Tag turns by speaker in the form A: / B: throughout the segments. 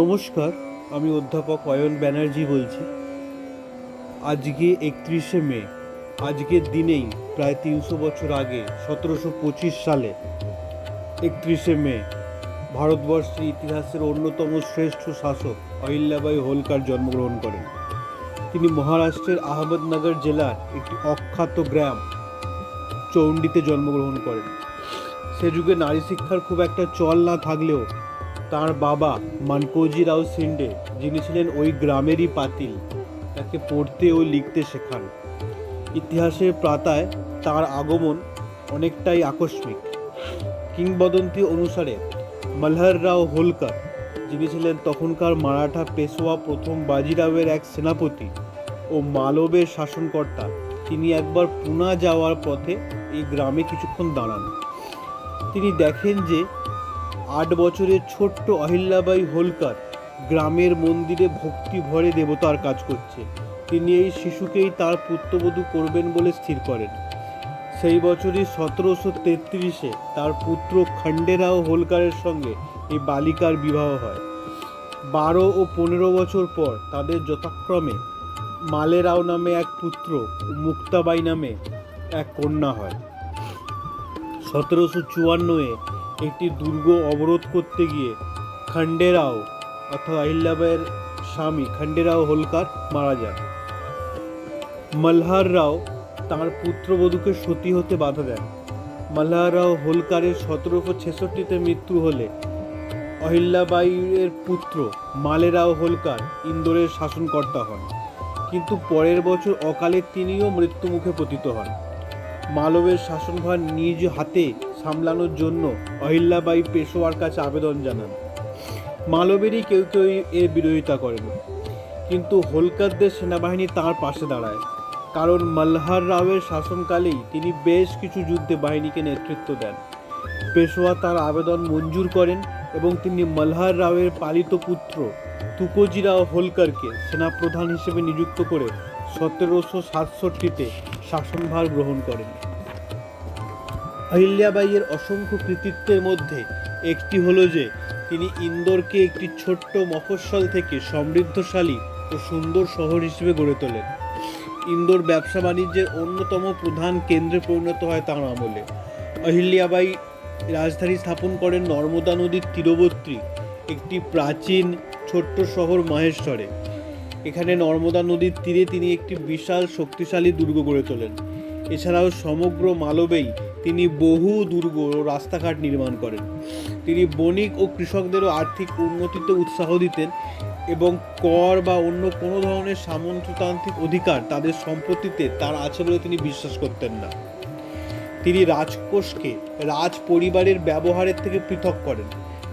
A: নমস্কার, আমি অধ্যাপক অয়ন ব্যানার্জি বলছি। আজকে একত্রিশে মে, আজকের দিনেই প্রায় তিনশো বছর আগে, সতেরোশো পঁচিশ সালে, একত্রিশে মে, ভারতবর্ষের ইতিহাসের অন্যতম শ্রেষ্ঠ শাসক অহিল্যাবাই হোলকার জন্মগ্রহণ করেন। তিনি মহারাষ্ট্রের আহমদনগর জেলার একটি অখ্যাত গ্রাম, চৌন্ডিতে জন্মগ্রহণ করেন। সে যুগে নারী শিক্ষার খুব একটা চল না থাকলেও তার বাবা মানকোজি রাও সিন্ডে, যিনি ছিলেন ওই গ্রামেরই পাতিল, তাকে পড়তে ও লিখতে শেখান। ইতিহাসের প্রাতায় তার আগমন অনেকটাই আকস্মিক। কিংবদন্তি অনুসারে মলহর রাও হোলকার, যিনি ছিলেন তখনকার মারাঠা পেশোয়া প্রথম বাজিরাওয়ের এক সেনাপতি ও মালবের শাসনকর্তা, তিনি একবার পুনা যাওয়ার পথে এই গ্রামে কিছুক্ষণ দাঁড়ান। তিনি দেখেন যে আট বছরের ছোট্ট অহিল্যাবাই হোলকার গ্রামের মন্দিরে ভক্তি ভরে দেবতার কাজ করছে। তিনি এই শিশুকেই তার পুত্রবধূ করবেন বলে স্থির করেন। সেই বছরই সতেরোশো তেত্রিশে তার পুত্র খণ্ডেরাও হোলকারের সঙ্গে এই বালিকার বিবাহ হয়। বারো ও পনেরো বছর পর তাদের যথাক্রমে মালেরাও নামে এক পুত্র মুক্তাবাই নামে এক কন্যা হয়। সতেরোশো চুয়ান্নয়ে একটি দুর্গ অবরোধ করতে গিয়ে খান্ডেরাও অর্থাৎ আহিল্যাবাইয়ের স্বামী খান্ডেরাও হোলকার মারা যান। মলহার রাও তাঁর পুত্রবধূকে সতী হতে বাধা দেন। মলহার রাও হোলকারের সতেরোশো ছেষট্টিতে মৃত্যু হলে অহিল্যাবাইয়ের পুত্র মালেরাও হোলকার ইন্দোরের শাসনকর্তা হন। কিন্তু পরের বছর অকালে তিনিও মৃত্যুমুখে পতিত হন। মালবের শাসনভার নিজ হাতে সামলানোর জন্য অহিল্যাবাই পেশোয়ার কাছে আবেদন জানান। মালবেরই কেউ কেউ এর বিরোধিতা করেন। কিন্তু হোলকারদের সেনাবাহিনী তার পাশে দাঁড়ায়। কারণ মলহার রাওয়ের শাসনকালেই তিনি বেশ কিছু যুদ্ধে বাহিনীকে নেতৃত্ব দেন। পেশোয়া তার আবেদন মঞ্জুর করেন এবং তিনি মলহার রাওয়ের পালিত পুত্র তুকোজিরাও হোলকারকে সেনাপ্রধান হিসেবে নিযুক্ত করে সতেরোশো সাতষট্টিতে শাসনভার গ্রহণ করেন। অহিল্যাবাইয়ের অসংখ্য কৃতিত্বের মধ্যে একটি হলো যে, তিনি ইন্দোরকে একটি ছোট্ট মফস্বল থেকে সমৃদ্ধশালী ও সুন্দর শহর হিসেবে গড়ে তোলেন। ইন্দোর ব্যবসা বাণিজ্যের অন্যতম প্রধান কেন্দ্রে পরিণত হয় তাঁর আমলে। অহিল্যাবাই রাজধানী স্থাপন করেন নর্মদা নদীর তীরবর্তী একটি প্রাচীন ছোট্ট শহর মাহেশ্বরে। এখানে নর্মদা নদীর তীরে তিনি একটি বিশাল শক্তিশালী দুর্গ গড়ে তোলেন। এছাড়াও সমগ্র মালবেই তিনি বহু দুর্গ ও রাস্তাঘাট নির্মাণ করেন। তিনি বণিক ও কৃষকদেরও আর্থিক উন্নতিতে উৎসাহ দিতেন এবং কর বা অন্য কোনো ধরনের সামন্ততান্ত্রিক অধিকার তাদের সম্পত্তিতে, তার আছে বলে তিনি বিশ্বাস করতেন না। তিনি রাজকোষকে রাজ পরিবারের ব্যবহারের থেকে পৃথক করেন।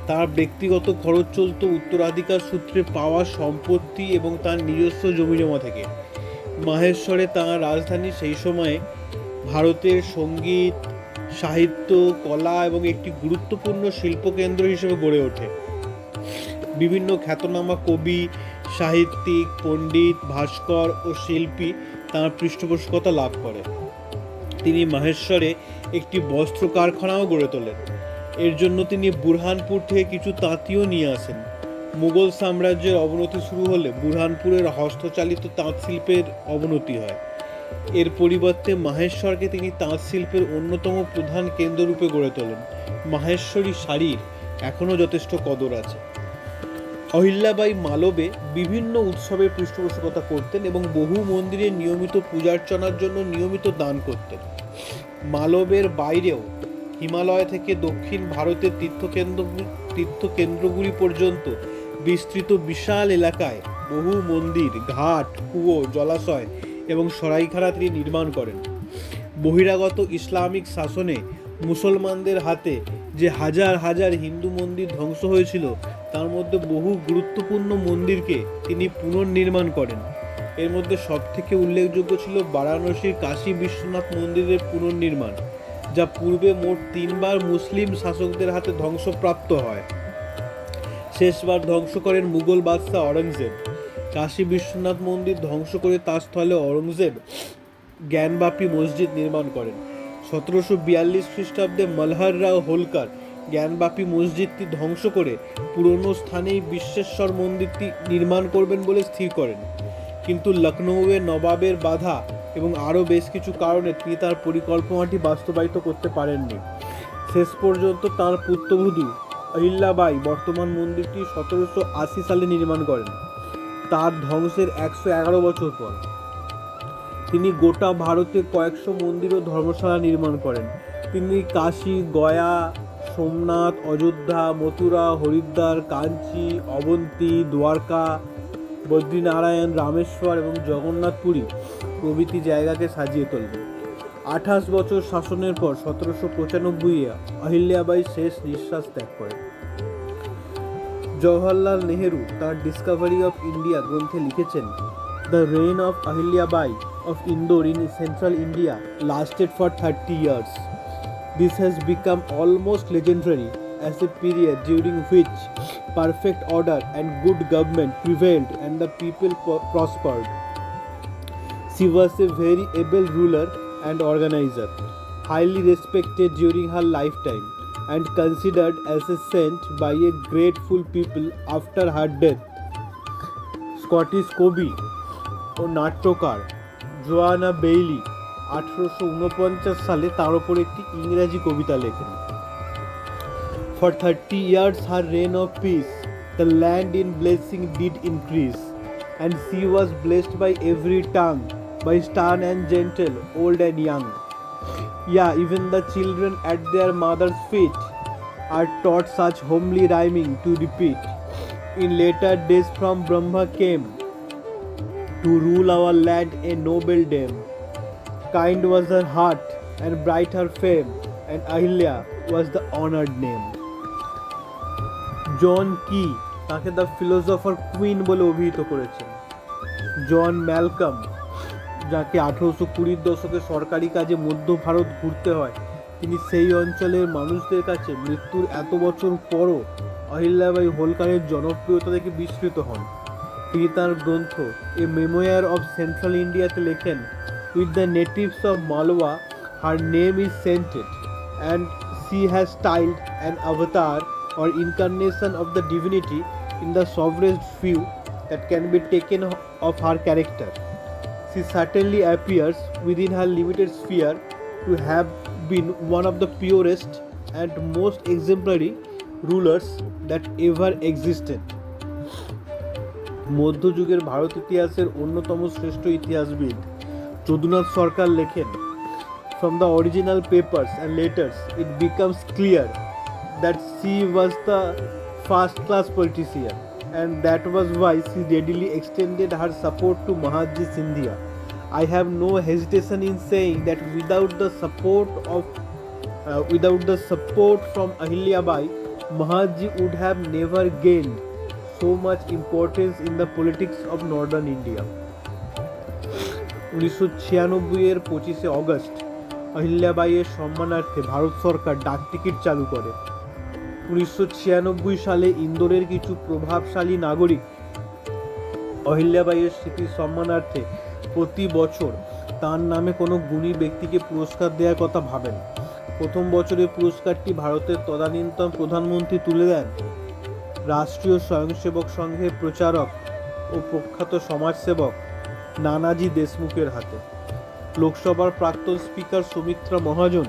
A: তার ব্যক্তিগত খরচ চলত উত্তরাধিকার সূত্রে পাওয়া সম্পত্তি এবং তার নিজস্ব জমিজমা থেকে। মাহেশ্বরে তাঁর রাজধানী সেই সময়ে ভারতের সংগীত সাহিত্য, কলা এবং একটি গুরুত্বপূর্ণ শিল্পকেন্দ্র হিসেবে গড়ে ওঠে। বিভিন্ন খ্যাতনামা কবি, সাহিত্যিক, পণ্ডিত, ভাস্কর ও শিল্পী তাঁর পৃষ্ঠপোষকতা লাভ করে। তিনি মাহেশ্বরে একটি বস্ত্র কারখানাও গড়ে তোলেন। এর জন্য তিনি বুরহানপুর থেকে কিছু তাঁতিও নিয়ে আসেন। মুঘল সাম্রাজ্যের অবনতি শুরু হলে বুরহানপুরের হস্তচালিত তাঁত শিল্পের অবনতি হয়। এর পরিবর্তে মাহেশ্বরকে তিনি তাঁত শিল্পের অন্যতম প্রধান কেন্দ্ররূপে গড়ে তোলেন। মাহেশ্বরী শাড়ির এখনও যথেষ্ট কদর আছে। অহিল্যাবাই মালবে বিভিন্ন উৎসবের পৃষ্ঠপোষকতা করতেন এবং বহু মন্দিরে নিয়মিত পূজার্চনার জন্য নিয়মিত দান করতেন। মালবের বাইরেও হিমালয় থেকে দক্ষিণ ভারতের তীর্থকেন্দ্র, তীর্থকেন্দ্রগুলি পর্যন্ত বিস্তৃত বিশাল এলাকায় বহু মন্দির, ঘাট, কুয়ো, জলাশয় এবং সরাইখানা তিনি নির্মাণ করেন। বহিরাগত ইসলামিক শাসনে মুসলমানদের হাতে যে হাজার হাজার হিন্দু মন্দির ধ্বংস হয়েছিল, তার মধ্যে বহু গুরুত্বপূর্ণ মন্দিরকে তিনি পুনর্নির্মাণ করেন। এর মধ্যে সবথেকে উল্লেখযোগ্য ছিল বারাণসীর কাশী বিশ্বনাথ মন্দিরের পুনর্নির্মাণ, যা পূর্বে মোট তিনবার মুসলিম শাসকদের হাতে ধ্বংসপ্রাপ্ত হয়। শেষবার ধ্বংস করেন মুঘল বাদশাহ অরঙ্গজেব কাশী বিশ্বনাথ মন্দির ধ্বংস করে তার স্থলে অরঙ্গজেব জ্ঞানবাপী মসজিদ নির্মাণ করেন। সতেরোশো বিয়াল্লিশ খ্রিস্টাব্দে মলহার রাও হোলকার জ্ঞানবাপী মসজিদটি ধ্বংস করে পুরনো স্থানেই বিশ্বেশ্বর মন্দিরটি নির্মাণ করবেন বলে স্থির করেন। কিন্তু লখনৌয়ে নবাবের বাধা এবং আরও বেশ কিছু কারণে তিনি তার পরিকল্পনাটি বাস্তবায়িত করতে পারেননি। শেষ পর্যন্ত তার পুত্রবধূ অহিল্যাবাই বর্তমান মন্দিরটি সতেরোশো আশি সালে নির্মাণ করেন। তার ধ্বংসের একশো এগারো বছর পর। তিনি গোটা ভারতে কয়েকশো মন্দির ও ধর্মশালা নির্মাণ করেন। তিনি কাশী, গয়া, সোমনাথ, অযোধ্যা, মথুরা, হরিদ্বার, কাঞ্চি, অবন্তী, দ্বারকা, বদ্রীনারায়ণ, রামেশ্বর এবং জগন্নাথপুরী প্রভৃতি জায়গাকে সাজিয়ে তোলেন। আঠাশ বছর শাসনের পর সতেরোশো পঁচানব্বই অহিল্যাবাই শেষ নিঃশ্বাস ত্যাগ করেন। জওহরলাল নেহেরু তার ডিসকভারি অফ ইন্ডিয়া গ্রন্থে লিখেছেন the reign of Ahilyabai of Indore in central India lasted for thirty years This has become almost legendary as a period during which perfect order and good government prevailed and the people prospered. She was a very able ruler and organizer, highly respected during her lifetime and considered as a saint by a grateful people after her death. Scottish কবি ও নাট্যকার জোয়ানা Bailey আঠারোশো উনপঞ্চাশ সালে তার উপর একটি ইংরেজি কবিতা লেখেন for thirty years her reign of peace the land in blessing did increase and she was blessed by every tongue by stern and gentle old and young Yeah, even the children at their mother's feet are taught such homely rhyming to repeat. In later days, from Brahma came to rule our land a noble dame. Kind was her heart, and bright her fame, and Ahilya was the honored name. John Keay তাকে the philosopher queen বলে অভিহিত করেছেন জন Malcolm যাকে আঠেরোশো কুড়ির দশকে সরকারি কাজে মধ্য ভারত ঘুরতে হয়, তিনি সেই অঞ্চলের মানুষদের কাছে মৃত্যুর এত বছর পরও অহিল্যাবাই হোলকারের জনপ্রিয়তা থেকে বিস্মৃত হন তিনি তার গ্রন্থ এ মেমোয়ার অফ সেন্ট্রাল ইন্ডিয়াতে লেখেন with the natives of Malwa her name is sainted and she has styled an avatar or incarnation of the divinity in the sovereignest view that can be taken of her character. She certainly appears within her limited sphere to have been one of the purest and most exemplary rulers that ever existed. মধ্যযুগের ভারত ইতিহাসের অন্যতম শ্রেষ্ঠ ইতিহাসবিদ যদুনাথ সরকার লেখেন From the original papers and letters, it becomes clear that she was the first class politician, and that was why she readily extended her support to Mahatma Sindhia. I have no hesitation in saying that without the support of uh, without the support from Ahilya Bai, Mahatma would have never gained so much importance in the politics of northern India. উনিশশো ছিয়ানব্বইয়ের পঁচিশে August অহিল্যাবাইয়ের সম্মানার্থে ভারত সরকার ডাক ticket চালু করে উনিশশো ছিয়ানব্বই সালে ইন্দোরের কিছু প্রভাবশালী নাগরিক অহিল্যাবাইয়ের স্মৃতির সম্মানার্থে প্রতি বছর তার নামে কোনো গুণী ব্যক্তিকে পুরস্কার দেওয়ার কথা ভাবেন। প্রথম বছরে পুরস্কারটি ভারতের তদানীন্তন প্রধানমন্ত্রী তুলে দেন। রাষ্ট্রীয় স্বয়ংসেবক সংঘের প্রচারক ও প্রখ্যাত সমাজসেবক নানাজি দেশমুখের হাতে। লোকসভার প্রাক্তন স্পিকার সুমিত্রা মহাজন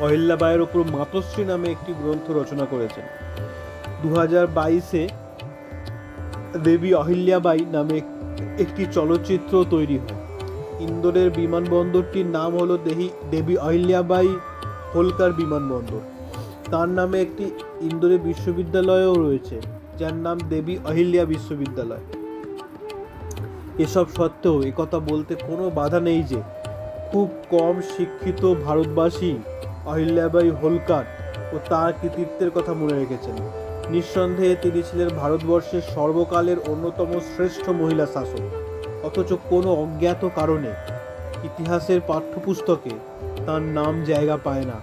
A: অহিল্যাবাইয়ের ওপর মাতশ্রী নামে একটি গ্রন্থ রচনা করেছেন। দু হাজার বাইশে দেবী অহিল্যাবাই নামে একটি চলচ্চিত্র তৈরি হয়। ইন্দোরের বিমানবন্দরটির নাম হলো দেহি দেবী অহিল্যাবাই হোলকার বিমানবন্দর। তার নামে একটি ইন্দোরে বিশ্ববিদ্যালয়ও রয়েছে, যার নাম দেবী অহিল্যা বিশ্ববিদ্যালয়। এসব সত্ত্বেও একথা বলতে কোনো বাধা নেই যে, খুব কম শিক্ষিত ভারতবাসী অহিল্যাবাই হোলকার ও তার কৃতিত্বের কথা মনে রেখেছেন। নিঃসন্দেহে তিনি ছিলেন ভারতবর্ষের সর্বকালের অন্যতম শ্রেষ্ঠ মহিলা শাসক। অথচ কোনো অজ্ঞাত কারণে ইতিহাসের পাঠ্যপুস্তকে তার নাম জায়গা পায় না।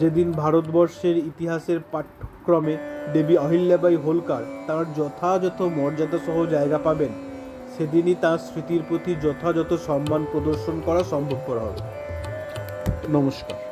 A: যেদিন ভারতবর্ষের ইতিহাসের পাঠ্যক্রমে দেবী অহিল্যাবাই হোলকার তার যথাযথ মর্যাদা সহ জায়গা পাবেন, সেদিনই তার স্মৃতির প্রতি যথাযথ সম্মান প্রদর্শন করা সম্ভবপর হবে। নমস্কার।